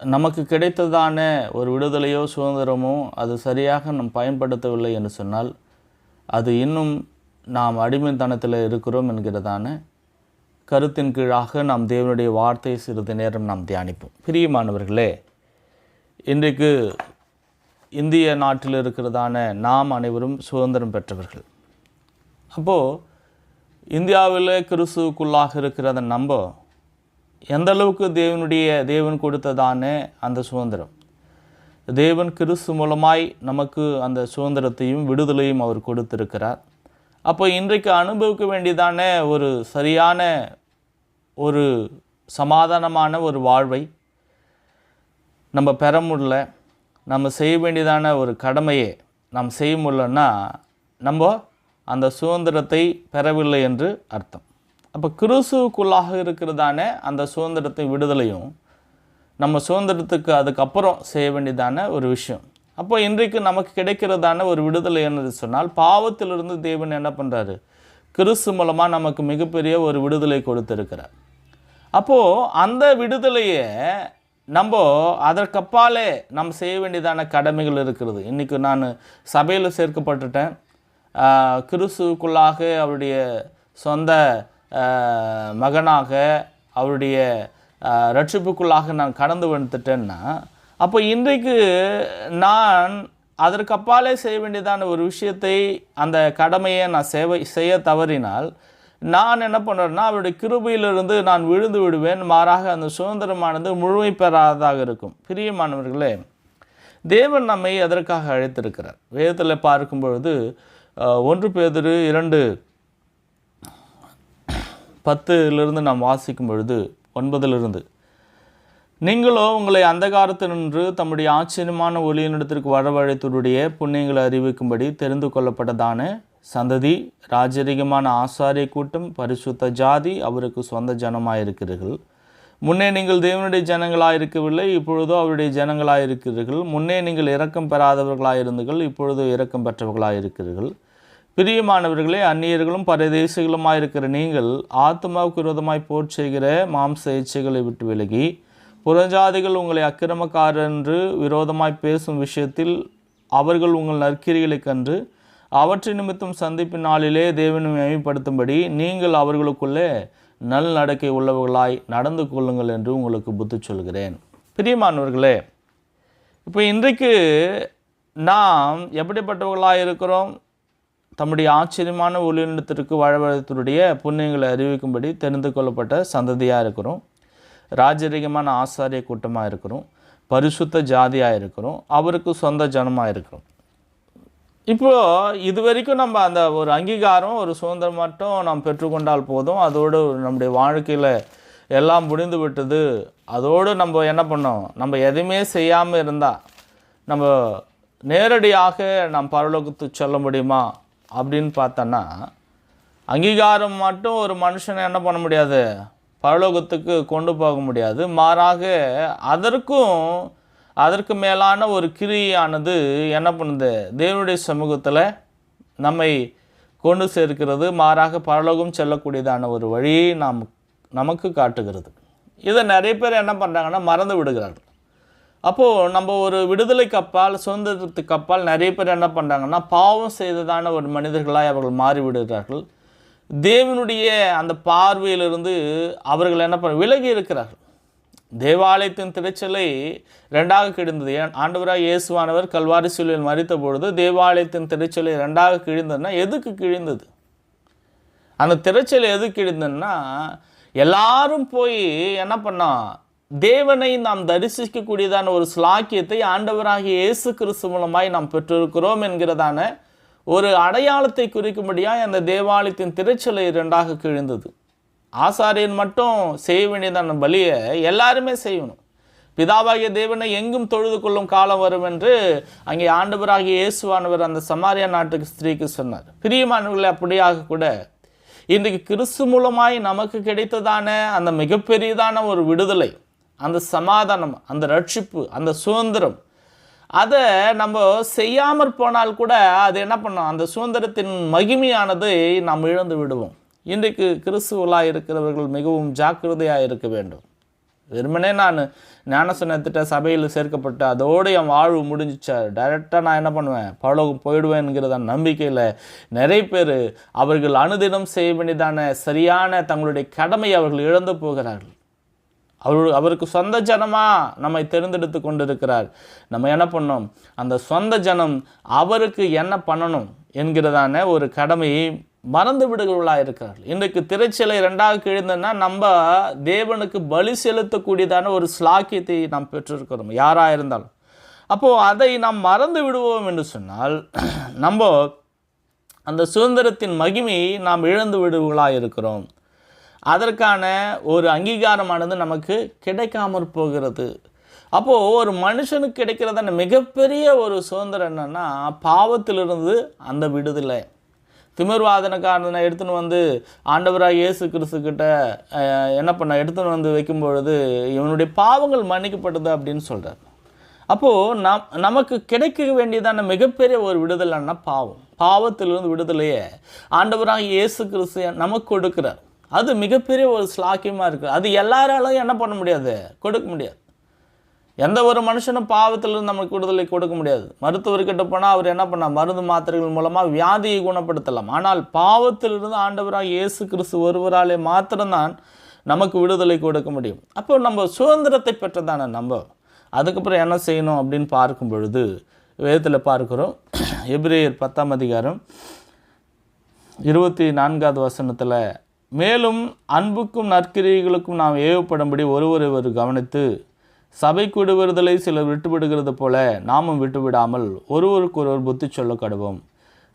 நமக்கு கிடைத்ததான ஒரு விடுதலையோ சுதந்திரமோ அது சரியாக நம் பயன்படுத்தவில்லை என்று சொன்னால் அது இன்னும் நாம் அடிமைத்தனத்தில் இருக்கிறோம் என்கிறதான கருத்தின் கீழாக நாம் தேவனுடைய வார்த்தையை சிறிது நேரம் நாம் தியானிப்போம். பிரியமானவர்களே இன்றைக்கு இந்திய நாட்டில் இருக்கிறதான நாம் அனைவரும் சுதந்திரம் பெற்றவர்கள். அப்போது இந்தியாவில் கிறிஸ்துவுக்குள்ளாக இருக்கிறத நம்ப எந்த அளவுக்கு தேவனுடைய தேவன் கொடுத்ததான அந்த சுதந்திரம். தேவன் கிறிஸ்து மூலமாய் நமக்கு அந்த சுதந்திரத்தையும் விடுதலையும் அவர் கொடுத்திருக்கிறார். அப்போ இன்றைக்கு அனுபவிக்க வேண்டியதான ஒரு சரியான ஒரு சமாதானமான ஒரு வாழ்வை நம்ம பெற முடியல நம்ம செய்ய வேண்டியதான ஒரு கடமையை நாம் செய்ய முடியலன்னா நம்ம அந்த சுதந்திரத்தை பெறவில்லை என்று அர்த்தம். அப்போ கிறிஸ்துவுக்குள்ளாக இருக்கிறதான அந்த சுதந்திரத்தை விடுதலையும் நம்ம சுதந்திரத்துக்கு அதுக்கப்புறம் செய்ய வேண்டியதான ஒரு விஷயம். அப்போ இன்றைக்கு நமக்கு கிடைக்கிறதான ஒரு விடுதலை என்னது சொன்னால் பாவத்திலிருந்து தேவன் என்ன பண்ணுறாரு கிறிஸ்து மூலமாக நமக்கு மிகப்பெரிய ஒரு விடுதலை கொடுத்துருக்கிறார். அப்போது அந்த விடுதலையை நம்ம அதற்கப்பாலே நம்ம செய்ய வேண்டியதான கடமைகள் இருக்கிறது. இன்றைக்கி நான் சபையில் சேர்க்கப்பட்டுட்டேன். கிறிஸ்துவுக்குள்ளாக அவருடைய சொந்த மகனாக அவருடைய ரட்சிப்புக்குள்ளாக நான் கடந்து வந்துட்டேன்னா அப்போ இன்றைக்கு நான் அதற்கு அப்பாலே செய்ய வேண்டியதான ஒரு விஷயத்தை அந்த கடமையை நான் சேவை செய்ய தவறினால் நான் என்ன பண்ணுறேன்னா அவருடைய கிருபையிலிருந்து நான் விழுந்து விடுவேன் மாறாக அந்த சுதந்திரமானது முழுமை பெறாததாக இருக்கும். பிரியமானவர்களே தேவன் நம்மை அதற்காக அழைத்திருக்கிறார்? வேதத்தில் பார்க்கும் பொழுது ஒன்று பேதரு இரண்டு பத்துலிருந்து நாம் வாசிக்கும் பொழுது ஒன்பதிலிருந்து நீங்களோ உங்களை அந்தகாரத்தினின்று தம்முடைய ஆச்சரியமான ஒளியினிடத்திற்கு வரவழைத்தருடைய புண்ணியங்களை அறிவிக்கும்படி தெரிந்து கொள்ளப்பட்டதான சந்ததி ராஜரிகமான ஆசாரிய கூட்டம் பரிசுத்த ஜாதி அவருக்கு சொந்த ஜனமாயிருக்கிறீர்கள். முன்னே நீங்கள் தேவனுடைய ஜனங்களாக இருக்கவில்லை இப்பொழுதோ அவருடைய ஜனங்களாக இருக்கிறீர்கள் முன்னே நீங்கள் இரக்கம் பெறாதவர்களாக இருந்தீர்கள் இப்பொழுதோ இரக்கம் பெற்றவர்களாக இருக்கிறீர்கள் பிரியமானவர்களே அந்நியர்களும் பரதேசிகளுமாக இருக்கிற நீங்கள் ஆத்மாவுக்கு விரோதமாய் போர் செய்கிற மாம்ச இச்சைகளை விட்டு விலகி புறஜாதிகள் உங்களை அக்கிரமக்காரர் என்று விரோதமாய் பேசும் விஷயத்தில் அவர்கள் உங்கள் நற்கிரிகளைக் கண்டு அவற்றின் நிமித்தம் சந்திப்பின் நாளிலே தேவனை மேம்படுத்தும்படி நீங்கள் அவர்களுக்குள்ளே நல் நடக்கை உள்ளவர்களாய் நடந்து கொள்ளுங்கள் என்று உங்களுக்கு புத்தி சொல்கிறேன். பிரியமானவர்களே இப்போ இன்றைக்கு நாம் எப்படிப்பட்டவர்களாக இருக்கிறோம் தம்முடைய ஆச்சரியமான ஒளிநிலத்திற்கு வாழவழத்தினுடைய புண்ணியங்களை அறிவிக்கும்படி தெரிந்து கொள்ளப்பட்ட சந்ததியாக இருக்கிறோம். ராஜரீகமான ஆசாரிய கூட்டமாக இருக்கிறோம். பரிசுத்த ஜாதியாக இருக்கிறோம். அவருக்கு சொந்த ஜனமாக இருக்கிறோம். இப்போ இது வரைக்கும் நம்ம அந்த ஒரு அங்கீகாரம் ஒரு சுதந்திரம் மட்டும் நாம் பெற்றுக்கொண்டால் போதும். அதோடு நம்முடைய வாழ்க்கையில் எல்லாம் முடிந்து விட்டது. அதோடு நம்ம என்ன பண்ணோம்? நம்ம எதையுமே செய்யாமல் இருந்தால் நம்ம நேரடியாக நாம் பரலோகத்துக்கு செல்ல முடியுமா? அப்படின்னு பார்த்தோன்னா அங்கீகாரம் மட்டும் ஒரு மனுஷனை என்ன பண்ண முடியாது? பரலோகத்துக்கு கொண்டு போக முடியாது. மாறாக அதற்கும் அதற்கு மேலான ஒரு கிரியானது என்ன பண்ணுது? தேவனுடைய சமூகத்தில் நம்மை கொண்டு சேர்க்கிறது. மாறாக பரலோகம் செல்லக்கூடியதான ஒரு வழியை நாம் நமக்கு காட்டுகிறது. இதை நிறைய பேர் என்ன பண்ணுறாங்கன்னா மறந்து விடுகிறார்கள். அப்போது நம்ம ஒரு விடுதலைக்கு அப்பால் சுதந்திரத்துக்கு அப்பால் நிறைய பேர் என்ன பண்ணுறாங்கன்னா பாவம் செய்ததான ஒரு மனிதர்களாய் அவர்கள் மாறிவிடுகிறார்கள். தேவனுடைய அந்த பார்வையிலிருந்து அவர்கள் என்ன பண்ண விலகி இருக்கிறார்கள். தேவாலயத்தின் திரைச்சலை ரெண்டாக கிழிந்தது. ஏன்? ஆண்டவராக இயேசுவானவர் கல்வாரி சூழலில் மறித்த பொழுது தேவாலயத்தின் திரைச்சலை ரெண்டாக கிழிந்ததுன்னா எதுக்கு கிழிந்தது? அந்த திரைச்சல் எது கிழிந்ததுன்னா எல்லாரும் போய் என்ன பண்ணோம் தேவனை நாம் தரிசிக்கக்கூடியதான ஒரு ஸ்லாக்கியத்தை ஆண்டவராகிய இயேசு கிறிஸ்து மூலமாய் நாம் பெற்றிருக்கிறோம் என்கிறதான ஒரு அடையாளத்தை குறிக்கும்படியாக அந்த தேவாலயத்தின் திரைச்சலை இரண்டாக கிழிந்தது. ஆசாரியன் மட்டும் செய்ய வேண்டியதான பலியை எல்லாருமே செய்யணும். பிதாவாகிய தேவனை எங்கும் தொழுது கொள்ளும் காலம் வரும் என்று அங்கே ஆண்டவராகிய இயேசுவானவர் அந்த சமாரியா நாட்டுக்கு ஸ்திரீக்கு சொன்னார். பிரியமானவர்களை அப்படியாக கூட இன்றைக்கு கிறிஸ்து மூலமாய் நமக்கு கிடைத்ததான அந்த மிகப்பெரியதான ஒரு விடுதலை அந்த சமாதானம் அந்த ரட்சிப்பு அந்த சுதந்திரம். அதை நம்ம செய்யாமற் போனால் கூட அது என்ன பண்ணோம்? அந்த சுதந்திரத்தின் மகிமையானதை நாம் இழந்து விடுவோம். இன்றைக்கு கிறிஸ்துவலாக இருக்கிறவர்கள் மிகவும் ஜாக்கிரதையாக இருக்க வேண்டும். வெறுமனே நான் ஞானசனத்திட்ட சபையில் சேர்க்கப்பட்டு அதோடு என் வாழ்வு முடிஞ்சிச்சா? டைரெக்டாக நான் என்ன பண்ணுவேன்? பரலோகம் போயிடுவேன்ங்கிறத நம்பிக்கையில் நிறைய பேர் அவர்கள் அனுதினம் செய்ய வேண்டியதான சரியான தங்களுடைய கடமையை அவர்கள் இழந்து போகிறார்கள். அவர் அவருக்கு சொந்த ஜனமாக நம்மை தேர்ந்தெடுத்து கொண்டிருக்கிறார். நம்ம என்ன பண்ணோம்? அந்த சொந்த ஜனம் அவருக்கு என்ன பண்ணணும் என்கிறதான ஒரு கடமையை மறந்து விடுகிறவர்களாக இருக்கிறார்கள். இன்றைக்கு திரைச்சிலை ரெண்டாக கிழிந்தன்னா நம்ம தேவனுக்கு பலி செலுத்தக்கூடியதான ஒரு ஸ்லாக்கியத்தை நாம் பெற்றிருக்கிறோம். யாராக இருந்தாலும். அப்போது அதை நாம் மறந்து விடுவோம் என்று சொன்னால் நம்ம அந்த சுதந்திரத்தின் மகிமையை நாம் இழந்து விடுவர்களாக இருக்கிறோம். அதற்கான ஒரு அங்கீகாரமானது நமக்கு கிடைக்காமற் போகிறது. அப்போது ஒரு மனுஷனுக்கு கிடைக்கிறதான மிகப்பெரிய ஒரு சுதந்திரம் என்னென்னா பாவத்திலிருந்து அந்த விடுதலை. திமிர்வாதனக்காரனை எடுத்துன்னு வந்து ஆண்டவராக இயேசு கிறிஸ்துக்கிட்ட என்ன பண்ண எடுத்துன்னு வந்து வைக்கும் பொழுது இவனுடைய பாவங்கள் மன்னிக்கப்பட்டது அப்படின்னு சொல்கிறார் அப்போது நம் நமக்கு கிடைக்க வேண்டியதான மிகப்பெரிய ஒரு விடுதலைன்னா பாவம். பாவத்திலிருந்து விடுதலையே ஆண்டவராக இயேசு கிறிஸ்து நமக்கு கொடுக்குறார். அது மிகப்பெரிய ஒரு ஸ்லாக்கியமாக இருக்குது அது எல்லாராலும் என்ன பண்ண முடியாது? கொடுக்க முடியாது. எந்த ஒரு மனுஷனும் பாவத்திலிருந்து நமக்கு விடுதலை கொடுக்க முடியாது. மருத்துவர்கிட்ட போனால் அவர் என்ன பண்ணால் மருந்து மாத்திரைகள் மூலமாக வியாதியை குணப்படுத்தலாம். ஆனால் பாவத்திலிருந்து ஆண்டவராக இயேசு கிறிஸ்து ஒருவராலே மாத்திரம்தான் நமக்கு விடுதலை கொடுக்க முடியும். அப்போ நம்ம சுதந்திரத்தை பெற்றதானே நம்ம அதுக்கப்புறம் என்ன செய்யணும் அப்படின்னு பார்க்கும் பொழுது வேதத்தில் பார்க்குறோம். எப்ரேயர் பத்தாம் அதிகாரம் இருபத்தி நான்காவது வசனத்தில் மேலும் அன்புக்கும் நற்கிரியைகளுக்கும் நாம் ஏவப்படும்படி ஒருவரை ஒருவர் கவனித்து சபை கூடுவதலை சிலர் விட்டுவிடுகிறது போல நாமும் விட்டுவிடாமல் ஒருவருக்கொருவர் புத்தி சொல்ல கடுவோம்.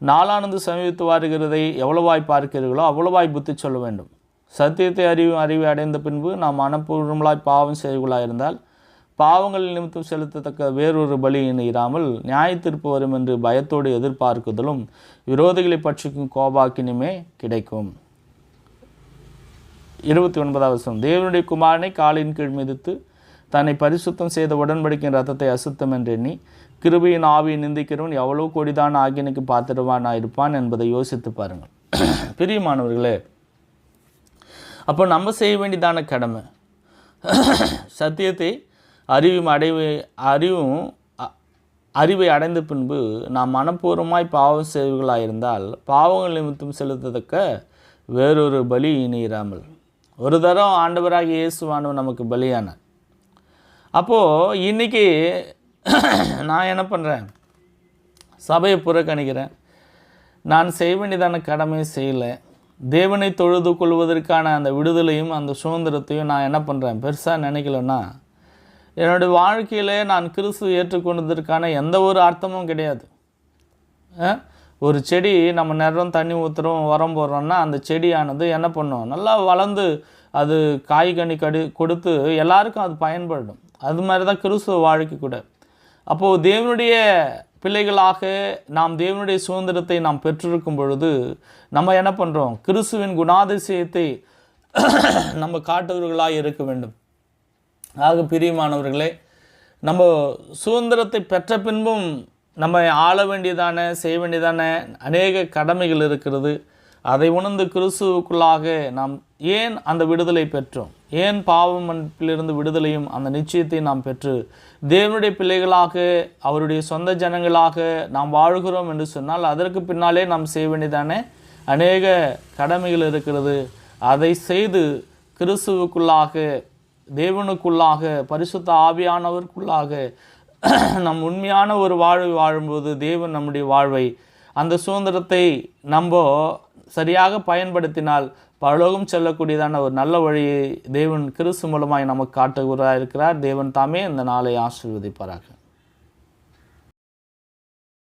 நாளானது சமீபத்து வருகிறதை எவ்வளவாய் பார்க்கிறீர்களோ அவ்வளவாய் புத்தி சொல்ல வேண்டும். சத்தியத்தை அறிவும் அறிவை அடைந்த பின்பு நாம் மனப்பூர்வங்களாய் பாவம் செய்வர்களாக இருந்தால் பாவங்கள் நிமித்தம் செலுத்தத்தக்க வேறொரு பலியினை இராமல் நியாயத்தீர்ப்பு வரும் என்று பயத்தோடு எதிர்பார்க்குதலும் விரோதிகளை பற்றிக்கும் கோபாக்கினுமே கிடைக்கும். இருபத்தி ஒன்பதாவது வசனம். தேவனுடைய குமாரனை காலின் கீழ் மிதித்து தன்னை பரிசுத்தம் செய்த உடன்படிக்கையின் ரத்தத்தை அசுத்தம் என்றெண்ணி கிருபையின் ஆவியை நிந்திக்கிறவன் எவ்வளோ கோடிதான் ஆகியனுக்கு பாத்திரவானாக இருப்பான் என்பதை யோசித்து பாருங்கள். பிரியமானவர்களே அப்போ நம்ம செய்ய வேண்டியதான கடமை. சத்தியத்தை அறிவும் அடைவை அறிவும் அ- அறிவை அடைந்த பின்பு நாம் மனப்பூர்வமாய் பாவம் செய்வர்களாக இருந்தால் பாவங்கள் நிமித்தம் செலுத்தத்தக்க வேறொரு பலி இனி இராமல் ஒரு தரம் ஆண்டவராக இயேசுவானவர் நமக்கு பலியானார். அப்போது இன்னைக்கு நான் என்ன பண்ணுறேன் சபையை புறக்கணிக்கிறேன். நான் செய்ய வேண்டியதான கடமையை செய்யலை. தேவனை தொழுது கொள்வதற்கான அந்த விடுதலையும் அந்த சுதந்திரத்தையும் நான் என்ன பண்ணுறேன் பெருசாக நினைக்கலன்னா என்னுடைய வாழ்க்கையிலே நான் கிறிஸ்து ஏற்றுக்கொண்டதற்கான எந்த ஒரு அர்த்தமும் கிடையாது. ஒரு செடி நம்ம நேரம் தண்ணி ஊற்றுறோம் உரம் போடுறோம்னா அந்த செடியானது என்ன பண்ணும்? நல்லா வளர்ந்து அது காய்கனி கடி கொடுத்து எல்லாருக்கும் அது பயன்படும். அது மாதிரி தான் கிறிஸ்துவ வாழ்க்கை கூட. அப்போது தேவனுடைய பிள்ளைகளாக நாம் தேவனுடைய சுதந்திரத்தை நாம் பெற்றிருக்கும் பொழுது நம்ம என்ன பண்ணுறோம் கிறிஸ்துவின் குணாதிசயத்தை நம்ம காட்டுவர்களாக இருக்க வேண்டும். ஆக பிரியமானவர்களே நம்ம சுதந்திரத்தை பெற்ற பின்பும் நம்ம ஆள வேண்டியதான செய்ய வேண்டியதான அநேக கடமைகள் இருக்கிறது. அதை உணர்ந்து கிறிஸ்துவுக்குள்ளாக நாம் ஏன் அந்த விடுதலை பெற்றோம்? ஏன் பாவம் அன்பிலிருந்து விடுதலையும் அந்த நிச்சயத்தை நாம் பெற்று தேவனுடைய பிள்ளைகளாக அவருடைய சொந்த ஜனங்களாக நாம் வாழ்கிறோம் என்று சொன்னால் அதற்கு பின்னாலே நாம் செய்ய வேண்டியதான? அநேக கடமைகள் இருக்கிறது. அதை செய்து கிறிஸ்துவுக்குள்ளாக தேவனுக்குள்ளாக பரிசுத்த ஆவியானவருக்குள்ளாக நம் உண்மையான ஒரு வாழ்வை வாழும்போது தேவன் நம்முடைய வாழ்வை அந்த சுதந்திரத்தை நம்ம சரியாக பயன்படுத்தினால் பரலோகம் செல்லக்கூடியதான ஒரு நல்ல வழியை தேவன் கிறிஸ்து மூலமாய் நமக்கு காட்டுகிறார் இருக்கிறார் தேவன் தாமே இந்த நாளை ஆசீர்வதிப்பாராக.